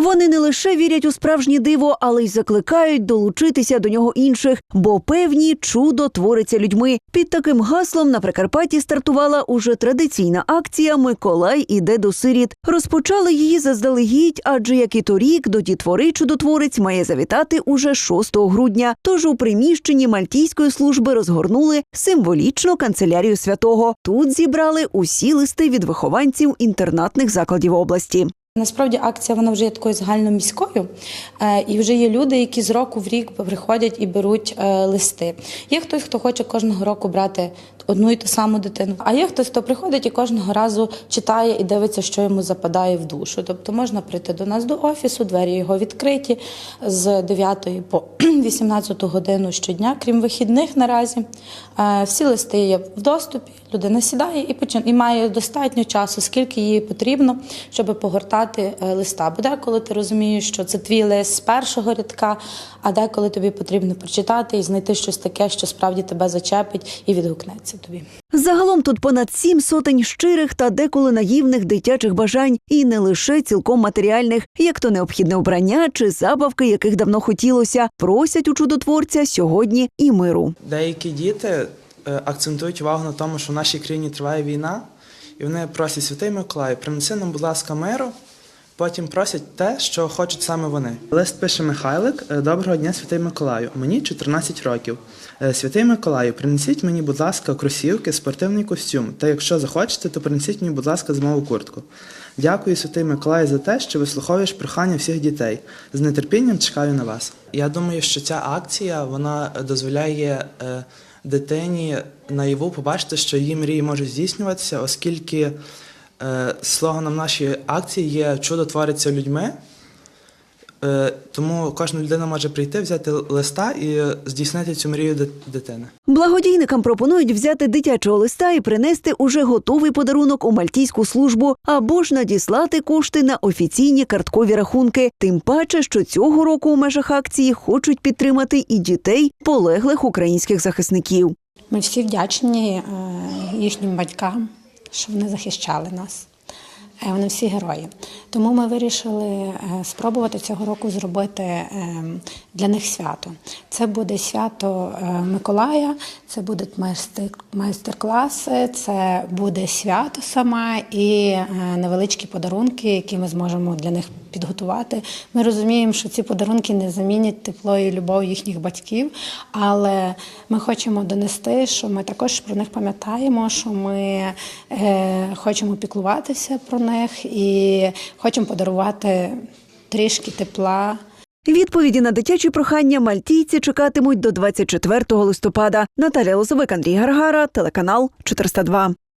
Вони не лише вірять у справжнє диво, але й закликають долучитися до нього інших, бо певні чудо твориться людьми. Під таким гаслом на Прикарпатті стартувала уже традиційна акція Миколай іде до сиріт. Розпочали її заздалегідь, адже як і торік до дітвори чудотворець має завітати уже 6 грудня. Тож у приміщенні мальтійської служби розгорнули символічно канцелярію святого. Тут зібрали усі листи від вихованців інтернатних закладів області. Насправді акція вона вже є такою загальноміською, е, і вже є люди, які з року в рік приходять і беруть е, листи. Є хтось, хто хоче кожного року брати одну і ту саму дитину. А є хтось, хто приходить і кожного разу читає і дивиться, що йому западає в душу. Тобто можна прийти до нас до офісу, двері його відкриті з 9 по 18 годину щодня, крім вихідних наразі. Е, Всі листи є в доступі. Людина сідає і почин... і має достатньо часу, скільки їй потрібно, щоб погортати е, листа. Бо деколи ти розумієш, що це твій лист з першого рядка, а деколи тобі потрібно прочитати і знайти щось таке, що справді тебе зачепить і відгукнеться тобі. Загалом тут понад сім сотень щирих та деколи наївних дитячих бажань, і не лише цілком матеріальних, як то необхідне обрання чи забавки, яких давно хотілося, просять у чудотворця сьогодні і миру. Деякі діти е, акцентують увагу на тому, що в нашій країні триває війна, і вони просять Святий Миколай, принеси нам, будь ласка, миру. Потім просять те, що хочуть саме вони. Лист пише Михайлик. «Е, Доброго дня, Святий Миколаю. Мені 14 років. Е, Святий Миколаю, принесіть мені, будь ласка, кросівки, спортивний костюм. Та якщо захочете, то принесіть мені, будь ласка, зимову куртку. Дякую, Святий Миколай, за те, що вислуховуєш прохання всіх дітей. З нетерпінням чекаю на вас. Я думаю, що ця акція вона дозволяє е, дитині наяву побачити, що її мрії можуть здійснюватися, оскільки слоганом нашої акції є чудо твориться людьми. Е, тому кожна людина може прийти, взяти листа і здійснити цю мрію дит- дитини. Благодійникам пропонують взяти дитячого листа і принести уже готовий подарунок у мальтійську службу або ж надіслати кошти на офіційні карткові рахунки. Тим паче, що цього року у межах акції хочуть підтримати і дітей полеглих українських захисників. Ми всі вдячні е, їхнім батькам, що вони захищали нас. Е, Вони всі герої. Тому ми вирішили е, спробувати цього року зробити е, для них свято. Це буде свято е, Миколая, це будуть майстер- майстер-класи, це буде свято саме і невеличкі подарунки, які ми зможемо для них підготувати. Ми розуміємо, що ці подарунки не замінять тепло і любов їхніх батьків, але ми хочемо донести, що ми також про них пам'ятаємо, що ми е, хочемо піклуватися про них і хочемо подарувати трішки тепла. Відповіді на дитячі прохання мальтійці чекатимуть до 24 листопада. Наталя Лозовик, Андрій Гаргара, телеканал 402.